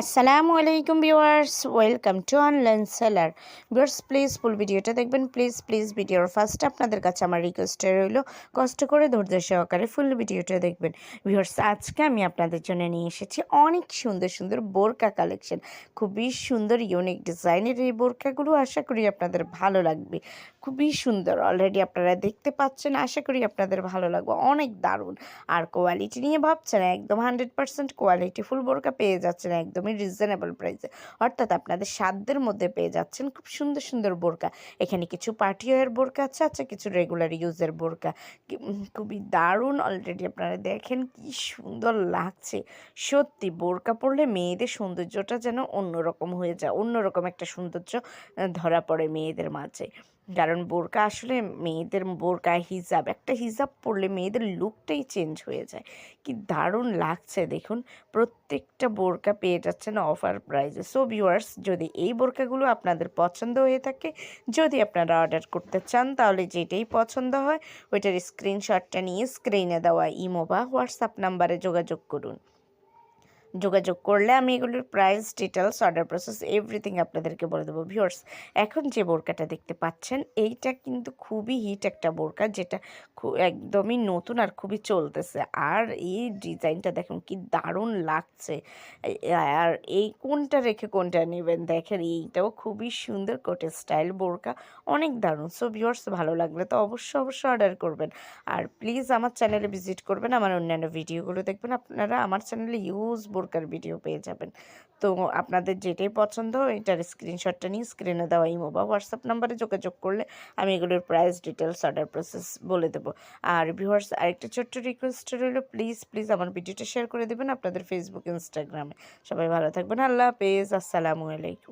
আসসালামু আলাইকুম viewers welcome to online seller viewers please full ভিডিওটা দেখবেন। প্লিজ প্লিজ ভিডিওর ফার্স্ট আপনাদের কাছে আমার রিকোয়েস্টে রইল, কষ্ট করে ধৈর্য সহকারে ফুল ভিডিওটা দেখবেন। ভিউয়ার্স আজকে আমি আপনাদের জন্য নিয়ে এসেছি অনেক সুন্দর সুন্দর বোরকা কালেকশন খুবই সুন্দর ইউনিক ডিজাইনের এই বোরকাগুলো আশা করি আপনাদের ভালো লাগবে। খুবই সুন্দর অলরেডি আপনারা দেখতে পাচ্ছেন, আশা করি আপনাদের ভালো লাগবে। অনেক দারুণ। আর কোয়ালিটি নিয়ে ভাবছেন, একদম হান্ড্রেড পার্সেন্ট কোয়ালিটি ফুল বোরকা পেয়ে যাচ্ছেন একদমই রিজনেবল প্রাইসে অর্থাৎ আপনাদের সাধ্যের মধ্যে পেয়ে যাচ্ছেন খুব সুন্দর সুন্দর বোরকা। এখানে কিছু পার্টি ওয়ার বোরকা আছে আচ্ছা কিছু রেগুলার ইউজের বোরকা। খুবই দারুণ অলরেডি আপনারা দেখেন কি সুন্দর লাগছে। সত্যি বোরকা পরলে মেয়েদের সৌন্দর্যটা যেন অন্যরকম হয়ে যায়, অন্যরকম একটা সৌন্দর্য ধরা পড়ে মেয়েদের মাঝে। কারণ বোরকা আসলে মেয়েদের বোরকা, হিজাব, একটা হিজাব পরলে মেয়েদের লুকটাই চেঞ্জ হয়ে যায়। কি দারুণ লাগছে দেখুন, প্রত্যেকটা বোরকা পেয়ে যাচ্ছেন অফার প্রাইসে সো ভিউয়ার্স যদি এই বোরকাগুলো আপনাদের পছন্দ হয়ে থাকে, যদি আপনারা অর্ডার করতে চান, তাহলে যেটাই পছন্দ হয়, ওইটার স্ক্রিনশটটা নিয়ে স্ক্রিনে দেওয়া ইমো বা হোয়াটসঅ্যাপ নাম্বারে যোগাযোগ করুন। যোগাযোগ করলে আমি এগুলোর price details order process everything আপনাদেরকে বলে দেবো। ভিউয়ার্স এখন যে বোরকাটা দেখতে পাচ্ছেন, এইটা কিন্তু খুবই হিট একটা বোরকা, যেটা একদমই নতুন আর খুবই চলতেছে। আর এই ডিজাইনটা দেখুন, কি দারুণ লাগছে। আর এই কোনটা রেখে কোনটা নেবেন, দেখেন, এইটাও খুবই সুন্দর কোটে স্টাইল বোরকা, অনেক দারুণ। সো ভিউয়ার্স ভালো লাগলে তো অবশ্যই অবশ্যই অর্ডার করবেন। আর প্লিজ আমার চ্যানেলে ভিজিট করবেন, আমার অন্যান্য ভিডিওগুলো দেখবেন। আপনারা আমার চ্যানেলে ইউজ বোরকার ভিডিও পেয়ে যাবেন। তো আপনাদের যেটাই পছন্দ এটার স্ক্রিনশটটা নিয়ে স্ক্রিনে দেওয়া ইমো বা হোয়াটসঅ্যাপ নাম্বারে যোগাযোগ করলে আমি এগুলোর প্রাইস ডিটেলস অর্ডার প্রসেস বলে দেবো। আর ভিউয়ার্স আরেকটা ছোট্ট রিকোয়েস্ট রইল প্লিজ প্লিজ আমার ভিডিওটা শেয়ার করে দেবেন আপনাদের ফেসবুক ইনস্টাগ্রামে সবাই ভালো থাকবেন, আল্লাহ হাফেজ, আসসালামু আলাইকুম।